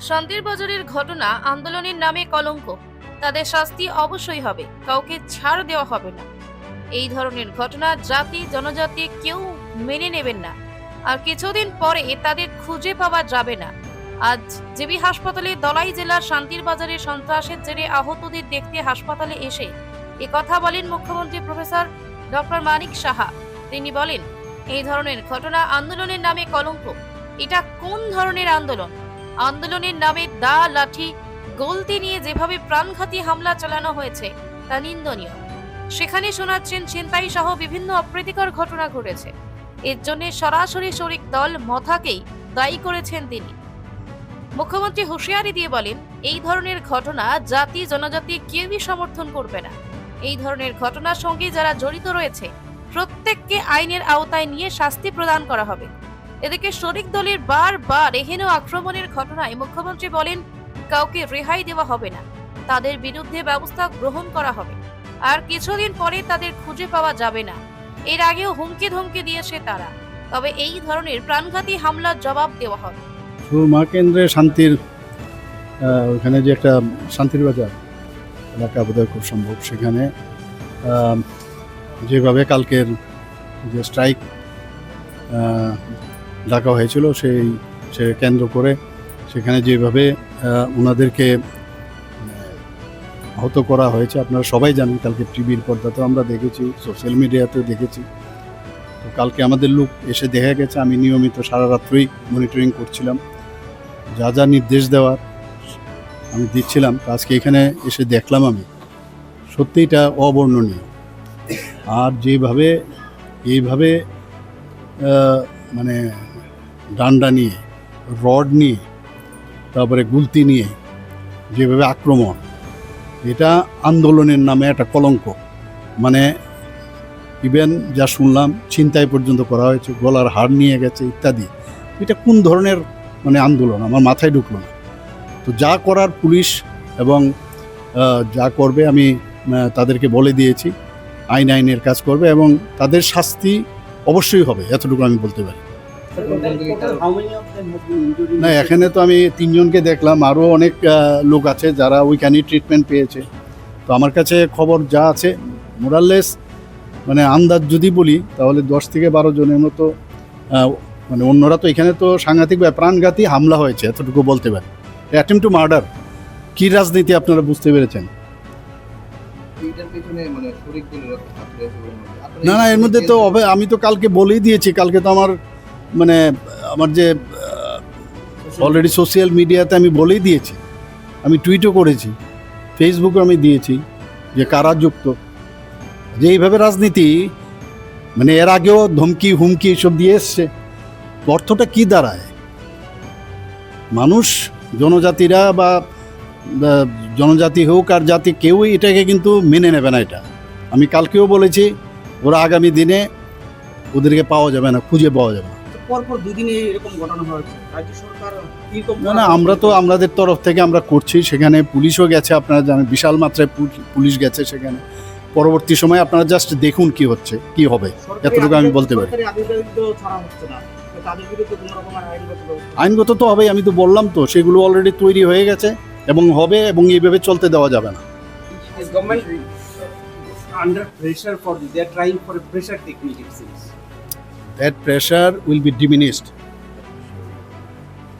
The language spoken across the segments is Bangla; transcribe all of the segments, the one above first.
শান্তির বাজারের ঘটনা আন্দোলনের নামে কলঙ্ক। তাদের শাস্তি অবশ্যই হবে, কাউকে ছাড় দেওয়া হবে না। এই ধরনের ঘটনা জাতি, জনজাতি কেউ মেনে নেবেন না। আর কিছুদিন পরে তাদের খুঁজে পাওয়া যাবে না। আজ জেবি হাসপাতালে দলাই জেলার শান্তির বাজারে সন্ত্রাসের জেরে আহতদের দেখতে হাসপাতালে এসে এ কথা বলেন মুখ্যমন্ত্রী প্রফেসর ডক্টর মানিক সাহা। তিনি বলেন, এই ধরনের ঘটনা আন্দোলনের নামে কলঙ্ক। এটা কোন ধরনের আন্দোলন? আন্দোলনের নামে দা লাঠি, গলতি নিয়ে যেভাবে প্রাণঘাতী হামলা চালানো হয়েছে, তা নিন্দনীয়। সেখানে শোনাচ্ছেন ছিনতাই সহ বিভিন্ন অপ্রীতিকর ঘটনা ঘটেছে। এর জন্য সরাসরি শরিক দল মথাকেই দায়ী করেছেন তিনি। মুখ্যমন্ত্রী হুঁশিয়ারি দিয়ে বলেন, এই ধরনের ঘটনা জাতি, জনজাতি কেউই সমর্থন করবে না। এই ধরনের ঘটনার সঙ্গে যারা জড়িত রয়েছে, প্রত্যেককে আইনের আওতায় নিয়ে শাস্তি প্রদান করা হবে। এদিকে শরিক দলের বারবার এহেন আক্রমণের ঘটনায় মুখ্যমন্ত্রী বলেন, কাউকে রেহাই দেওয়া হবে না। তাদের বিরুদ্ধে ব্যবস্থা গ্রহণ করা হবে। আর কিছুদিন পরে তাদের খুঁজে পাওয়া যাবে না। এর আগেও হুমকি ধমকি দিয়েছে তারা। তবে এই ধরনের প্রাণঘাতী হামলার জবাব দেওয়া হবে। মা কেন্দ্রে শান্তির ওখানে যে একটা শান্তির বাজার, এলাকা বোধহয় খুব সম্ভব। সেখানে যেভাবে কালকের যে স্ট্রাইক ডাকা হয়েছিল সেই সে কেন্দ্র করে সেখানে যেভাবে ওনাদেরকে আহ, আহত করা হয়েছে আপনারা সবাই জানেন কালকে টিভির পর্দাতেও আমরা দেখেছি সোশ্যাল মিডিয়াতেও দেখেছি। তো কালকে আমাদের লোক এসে দেখা গেছে আমি নিয়মিত সারা রাত্রই মনিটরিং করছিলাম। যা যা নির্দেশ দেওয়ার আমি দিচ্ছিলাম আজকে এখানে এসে দেখলাম আমি। সত্যি এটা অবর্ণনীয়। আর যেভাবে এইভাবে মানে ডান্ডা নিয়ে, রড নিয়ে, তারপরে গুলতি নিয়ে যেভাবে আক্রমণ, এটা আন্দোলনের নামে একটা কলঙ্ক। মানে ইভেন যা শুনলাম, ছিনতাই পর্যন্ত করা হয়েছে, গলার হার নিয়ে গেছে ইত্যাদি। এটা কোন ধরনের মানে আন্দোলন? আমার মাথায় ঢুকলো না। তো যা করার পুলিশ এবং যা করবে আমি তাদেরকে বলে দিয়েছি। আইন আইনের কাজ করবে এবং তাদের শাস্তি অবশ্যই হবে, এতটুকু আমি বলতে পারি। না এখানে তো আমি তিনজনকে দেখলাম আরও অনেক লোক আছে যারা ওইখানেই ট্রিটমেন্ট পেয়েছে। তো আমার কাছে খবর যা আছে মোরাললেস মানে আন্দাজ যদি বলি তাহলে দশ থেকে বারো জনের মতো মানে অন্যরা তো এখানে তো সাংঘাতিক বা প্রাণঘাতী হামলা হয়েছে এতটুকু বলতে পারি। অ্যাটেম্প টু মার্ডার কী রাজনীতি আপনারা বুঝতে পেরেছেন? মানে না না এর মধ্যে তো আমি তো কালকে বলেই দিয়েছি কালকে তো আমার মানে আমার যে অলরেডি সোশ্যাল মিডিয়াতে আমি বলেই দিয়েছি। আমি টুইটও করেছি। ফেসবুকে আমি দিয়েছি যে কারা যুক্ত। যে এইভাবে রাজনীতি মানে এর আগেও ধমকি, হুমকি এসব দিয়ে এসছে। অর্থটা কি দাঁড়ায়? মানুষ, জনজাতিরা বা জনজাতি হোক আর জাতি কেউই এটাকে কিন্তু মেনে নেবে না এটা। আমি কালকেও বলেছি, ওরা আগামী দিনে ওদেরকে পাওয়া যাবে না, খুঁজে পাওয়া যাবে না। পরপর দুদিনে এরকম ঘটনা হয়েছে রাজ্য সরকার না না আমরা তো আমাদের তরফ থেকে আমরা করছি সেখানে পুলিশও গেছে আপনারা জানেন বিশাল মাত্রায় পুলিশ গেছে সেখানে পরবর্তী সময় আপনারা জাস্ট দেখুন কি হচ্ছে কি হবে এতটুকু আমি বলতে পারি। আইনগত তো হবেই আমি তো বললাম তো সেগুলো অলরেডি তৈরি হয়ে গেছে এবং হবে এবং এইভাবে চলতে দেওয়া যাবে না Is government under pressure for this? They are trying for a pressure technique, it seems. That pressure will be diminished.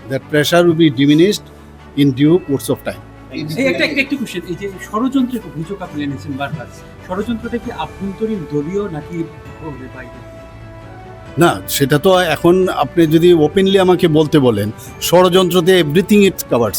That pressure will be diminished in due course of time. এই একটা একটা কোশ্চেন এই যে ষড়যন্ত্রের অভিযোগ আপনি এনেছেন বারবার ষড়যন্ত্রটা কি আভ্যন্তরীণ দলীয় নাকি বাইরে না সেটা তো এখন আপনি যদি ওপেনলি আমাকে বলতে বলেন ষড়যন্ত্র ষড়যন্ত্রতে এভরিথিং ইটস কাভার্স